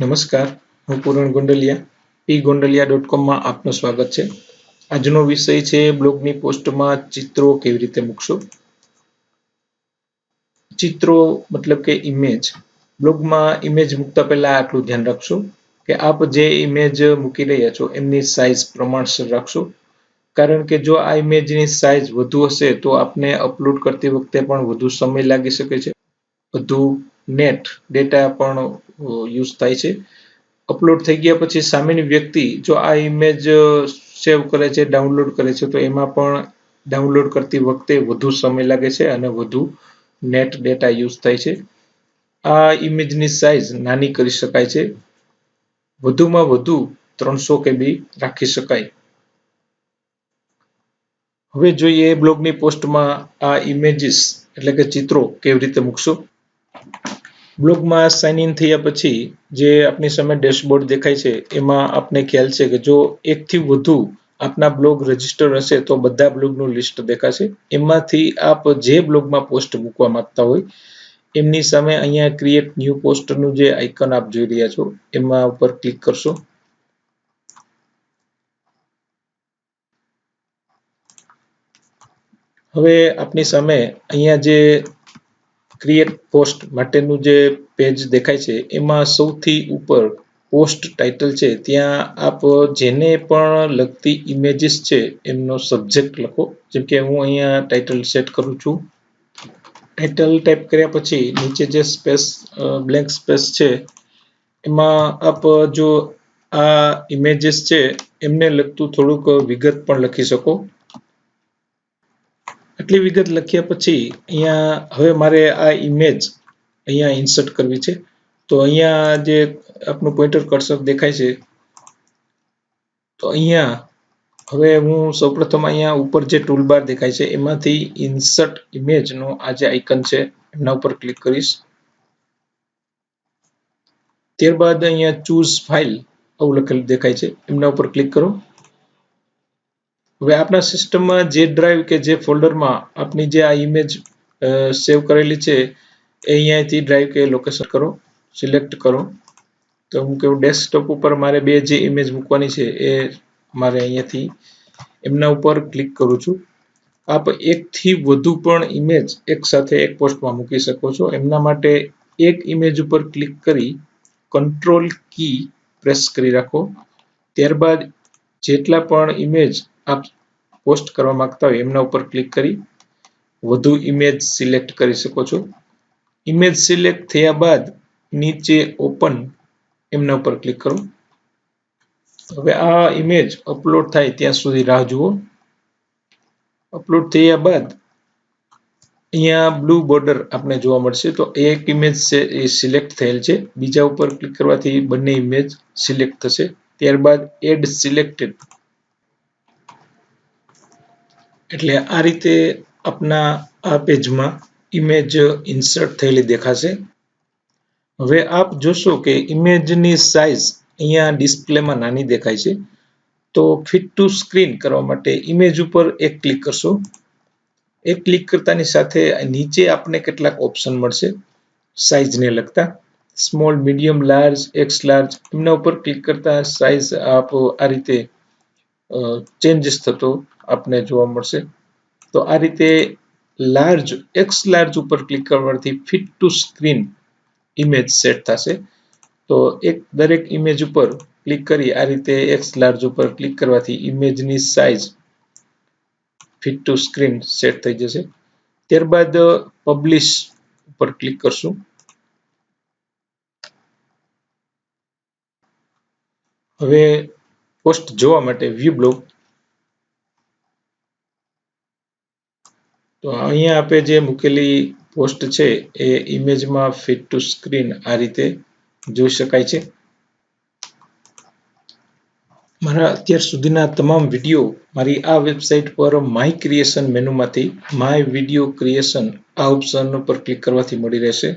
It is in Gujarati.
નમસ્કાર, હું પૂરણ ગોંડલિયા પી ગોંડલિયા ડોટ કોમમાં આપનું સ્વાગત છે. આજનો વિષય છે બ્લોગની પોસ્ટમાં ચિત્રો કેવી રીતે મૂકશો? ચિત્રો મતલબ કે ઇમેજ બ્લોગમાં ઇમેજ મૂકતા પહેલા આટલું ધ્યાન રાખશો કે આપ જે ઇમેજ મૂકી રહ્યા છો એમની સાઇઝ પ્રમાણસર રાખશો. કારણ કે જો આ ઇમેજની સાઇઝ વધુ હશે તો આપને અપલોડ કરતી વખતે પણ વધુ સમય લાગી શકે છે. વધુ નેટ ડેટા પણ યુઝ થાય છે. અપલોડ થઈ ગયા પછી સામેની વ્યક્તિ જો આ ઇમેજ સેવ કરે છે ડાઉનલોડ કરે છે, તો એમાં પણ ડાઉનલોડ કરતી વખતે વધુ સમય લાગે છે અને વધુ નેટ ડેટા યુઝ થાય છે. આ ઇમેજની સાઇઝ નાની કરી શકાય છે. વધુમાં વધુ ત્રણસો કેબી રાખી શકાય. હવે જોઈએ બ્લોગની પોસ્ટમાં આ ઇમેજીસ એટલે કે ચિત્રો કેવી રીતે મૂકશો. બ્લોગમાં સાઇન ઇન થયા પછી જે આપની સામે ડેશબોર્ડ દેખાય છે, એમાં આપને ખ્યાલ છે કે જો એકથી વધુ આપના બ્લોગ રજિસ્ટર હશે, તો બધા બ્લોગનું લિસ્ટ દેખાશે. એમાંથી આપ જે બ્લોગમાં પોસ્ટ મૂકવા માંગતા હોય, એમની સામે અહીંયા ક્રિએટ ન્યૂ પોસ્ટનું જે આઇકન આપ જોઈ રહ્યા છો, એમાં ઉપર ક્લિક કરશો. હવે આપની સામે અહીંયા જે ક્રિએટ પોસ્ટ માટેનું જે પેજ દેખાય છે, એમાં સૌથી ઉપર પોસ્ટ ટાઇટલ છે, ત્યાં આપ જેને પણ લગતી ઇમેજીસ છે, એમનો સબ્જેક્ટ લખો. જેમ કે હું અહીંયા ટાઇટલ સેટ કરું છું. ટાઇટલ ટાઈપ કર્યા પછી નીચે જે સ્પેસ બ્લેન્ક સ્પેસ છે, એમાં આપ જો આ ઇમેજીસ છે, એમને લગતું થોડુંક વિગત પણ લખી શકો. આટલી વિગત લખ્યા પછી અહીંયા હવે મારે આ ઇમેજ અહીંયા ઇન્સર્ટ કરવી છે. તો અહીંયા જે આપનું પોઈન્ટર કર્સર દેખાય છે, તો અહીંયા હવે હું સૌપ્રથમ અહીંયા ઉપર જે ટૂલબાર દેખાય છે, એમાંથી ઇન્સર્ટ ઇમેજનો આ જે આઇકન છે, એમના ઉપર ક્લિક કરીશ. ત્યારબાદ અહીંયા ચૂઝ ફાઇલ આવું લખેલું દેખાય છે, એમના ઉપર ક્લિક કરો. હવે આપણા સિસ્ટમમાં જે ડ્રાઈવ કે જે ફોલ્ડરમાં આપની જે આ ઇમેજ સેવ કરેલી છે, એ અહીંયાથી ડ્રાઈવ કે લોકેશન કરો સિલેક્ટ કરો. તો હું કેવું ડેસ્કટોપ ઉપર મારે બે જે ઇમેજ મૂકવાની છે, એ મારે અહીંયાથી એમના ઉપર ક્લિક કરું છું. આપ એકથી વધુ પણ ઇમેજ એક સાથે એક પોસ્ટમાં મૂકી શકો છો. એમના માટે એક ઇમેજ ઉપર ક્લિક કરી કંટ્રોલ કી પ્રેસ કરી રાખો. ત્યારબાદ જેટલા પણ ઇમેજ આપ પોસ્ટ કરવા માંગતા હોય એમના ઉપર ક્લિક કરી વધુ ઇમેજ સિલેક્ટ કરી શકો છો. ઇમેજ સિલેક્ટ થયા બાદ નીચે ઓપન એમના ઉપર ક્લિક કરો. હવે આ ઇમેજ અપલોડ થાય ત્યાં સુધી રાહ જુઓ. અપલોડ થયા બાદ અહીંયા બ્લુ બોર્ડર આપણે જોવા મળશે. તો એક ઇમેજ છે એ સિલેક્ટ થયેલ છે. બીજા ઉપર ક્લિક કરવાથી બંને ઇમેજ સિલેક્ટ થશે. ત્યારબાદ એડ સિલેક્ટેડ એટલે આ રીતે આપના આ પેજમાં ઇમેજ ઇન્સર્ટ થયેલી દેખાશે. હવે આપ જોશો કે ઇમેજની સાઇઝ અહીંયા ડિસ્પ્લેમાં નાની દેખાય છે. તો ફિટ ટુ સ્ક્રીન કરવા માટે ઇમેજ ઉપર એક ક્લિક કરશો. એક ક્લિક કરતાની સાથે નીચે આપને કેટલાક ઓપ્શન મળશે સાઇઝને લગતા. Small medium large X large એમના ઉપર ક્લિક કરતા સાઇઝ આપ આ રીતે ચેન્જીસ થતો આપને જોવા મળશે. તો આ રીતે લાર્જ એક્સ લાર્જ ઉપર ક્લિક કરવાથી fit to screen image set થશે. તો એક દરેક ઇમેજ ઉપર ક્લિક કરી આ રીતે એક્સ લાર્જ ઉપર ક્લિક કરવાથી ઇમેજની size fit to screen set થઈ જશે. ત્યારબાદ પબ્લિશ ઉપર ક્લિક કરશું. હવે પોસ્ટ જોવા માટે વ્યૂ બ્લોગ તો અહીંયા આપે જે મૂકેલી પોસ્ટ છે એ ઇમેજમાં ફિટ ટુ સ્ક્રીન આ રીતે જોઈ શકાય છે. મારા અત્યાર સુધીના તમામ વીડિયો મારી આ વેબસાઇટ પર માય ક્રિએશન મેનુમાંથી માય વીડિયો ક્રિએશન આ ઓપ્શન પર ક્લિક કરવાથી મળી રહેશે.